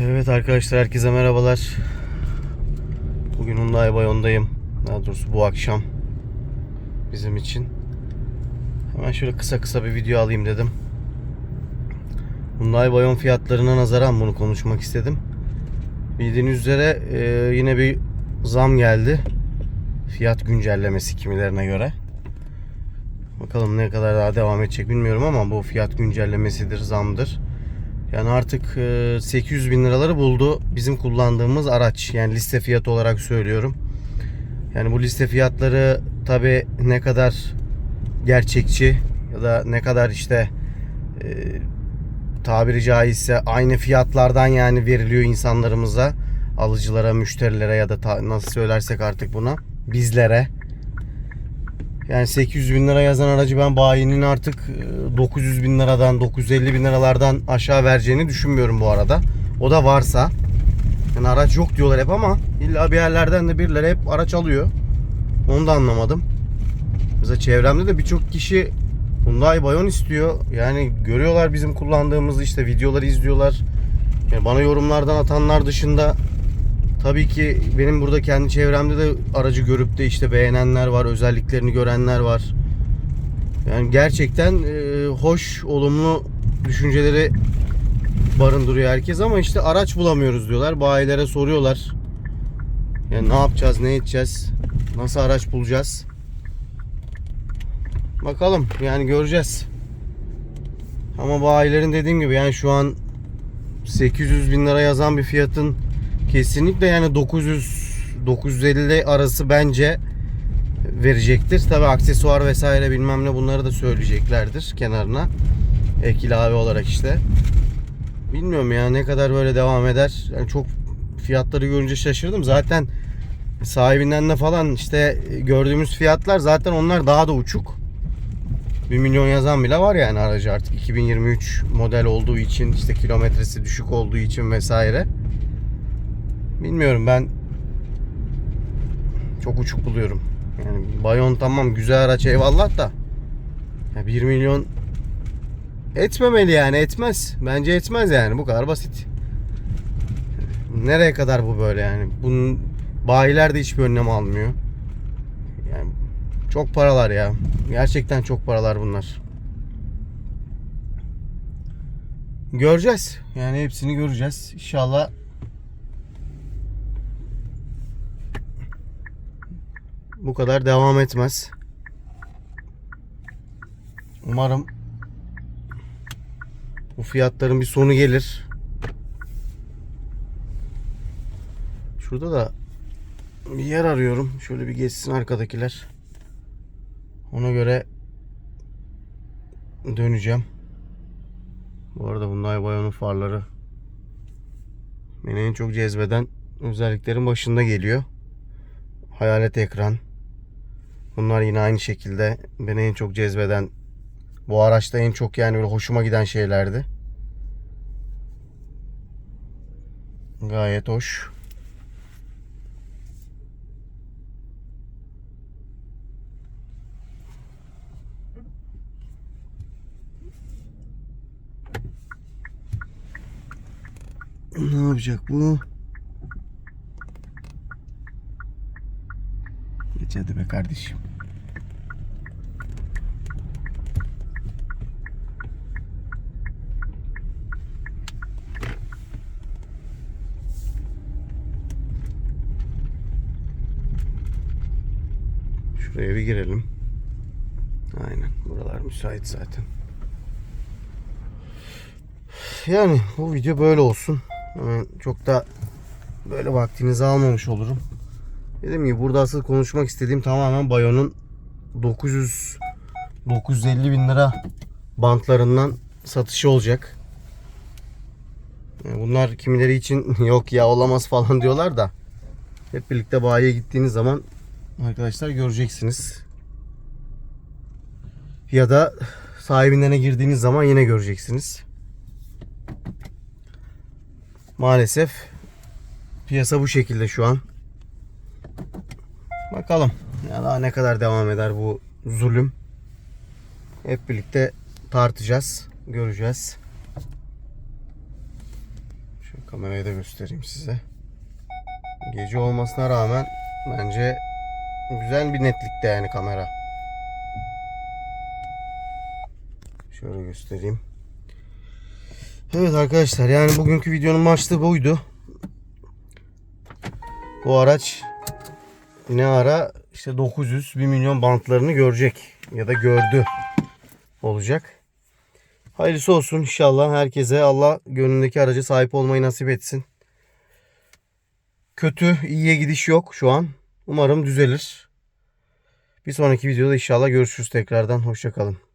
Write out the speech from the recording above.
Evet arkadaşlar herkese merhabalar. Bugün Hyundai Bayon'dayım. Daha doğrusu bu akşam bizim için. Hemen şöyle kısa kısa bir video alayım dedim. Hyundai Bayon fiyatlarına nazaran bunu konuşmak istedim. Bildiğiniz üzere e, yine bir zam geldi. Fiyat güncellemesi kimilerine göre. Bakalım ne kadar daha devam edecek bilmiyorum ama bu fiyat güncellemesidir, zamdır. Yani artık e, 800 bin liraları buldu bizim kullandığımız araç. Yani liste fiyatı olarak söylüyorum. Yani bu liste fiyatları tabi ne kadar gerçekçi ya da ne kadar işte e, tabiri caizse aynı fiyatlardan yani veriliyor insanlarımıza alıcılara, müşterilere ya da ta- nasıl söylersek artık buna bizlere. Yani 800 bin lira yazan aracı ben bayinin artık e, 900 bin liradan 950 bin liralardan aşağı vereceğini düşünmüyorum bu arada. O da varsa. Yani araç yok diyorlar hep ama illa bir yerlerden de birileri hep araç alıyor. Onu da anlamadım. Mesela çevremde de birçok kişi Hyundai Bayon istiyor. Yani görüyorlar bizim kullandığımız işte videoları izliyorlar. Yani bana yorumlardan atanlar dışında Tabii ki benim burada kendi çevremde de aracı görüp de işte beğenenler var, özelliklerini görenler var. Yani gerçekten e, hoş, olumlu düşünceleri barındırıyor herkes ama işte araç bulamıyoruz diyorlar. Bayilere soruyorlar. Yani ne yapacağız, ne edeceğiz, nasıl araç bulacağız? Bakalım yani göreceğiz. Ama bayilerin dediğim gibi yani şu an 800 bin lira yazan bir fiyatın Kesinlikle yani 900 950 arası bence verecektir. Tabi aksesuar vesaire bilmem ne bunları da söyleyeceklerdir kenarına. Ek ilave olarak işte. Bilmiyorum ya ne kadar böyle devam eder. Yani çok fiyatları görünce şaşırdım. Zaten sahibinden de falan işte gördüğümüz fiyatlar zaten onlar daha da uçuk. 1 milyon yazan bile var yani aracı artık 2023 model olduğu için işte kilometresi düşük olduğu için vesaire. Bilmiyorum ben çok uçuk buluyorum. Yani Bayon tamam güzel araç eyvallah da ya 1 milyon etmemeli yani etmez. Bence etmez yani bu kadar basit. Nereye kadar bu böyle yani? Bunun bayiler de hiçbir önlem almıyor. Yani çok paralar ya. Gerçekten çok paralar bunlar. Göreceğiz. Yani hepsini göreceğiz. İnşallah bu kadar devam etmez. Umarım bu fiyatların bir sonu gelir. Şurada da bir yer arıyorum. Şöyle bir geçsin arkadakiler. Ona göre döneceğim. Bu arada Hyundai Bayon'un farları beni en çok cezbeden özelliklerin başında geliyor. Hayalet ekran. Bunlar yine aynı şekilde beni en çok cezbeden bu araçta en çok yani böyle hoşuma giden şeylerdi. Gayet hoş. Ne yapacak bu? Hadi be kardeşim. Şuraya bir girelim. Aynen. Buralar müsait zaten. Yani bu video böyle olsun. Çok da böyle vaktinizi almamış olurum. Dediğim gibi burada asıl konuşmak istediğim tamamen Bayon'un 900 950 bin lira bantlarından satışı olacak. Bunlar kimileri için yok ya olamaz falan diyorlar da hep birlikte bayiye gittiğiniz zaman arkadaşlar göreceksiniz. Ya da sahibinden girdiğiniz zaman yine göreceksiniz. Maalesef piyasa bu şekilde şu an. Bakalım ya daha ne kadar devam eder bu zulüm. Hep birlikte tartacağız, göreceğiz. Şöyle Kamerayı da göstereyim size. Gece olmasına rağmen bence güzel bir netlikte yani kamera. Şöyle göstereyim. Evet arkadaşlar yani bugünkü videonun başlığı buydu. Bu araç ne ara işte 900 1 milyon bantlarını görecek ya da gördü olacak. Hayırlısı olsun inşallah herkese Allah gönlündeki aracı sahip olmayı nasip etsin. Kötü iyiye gidiş yok şu an. Umarım düzelir. Bir sonraki videoda inşallah görüşürüz tekrardan. Hoşçakalın.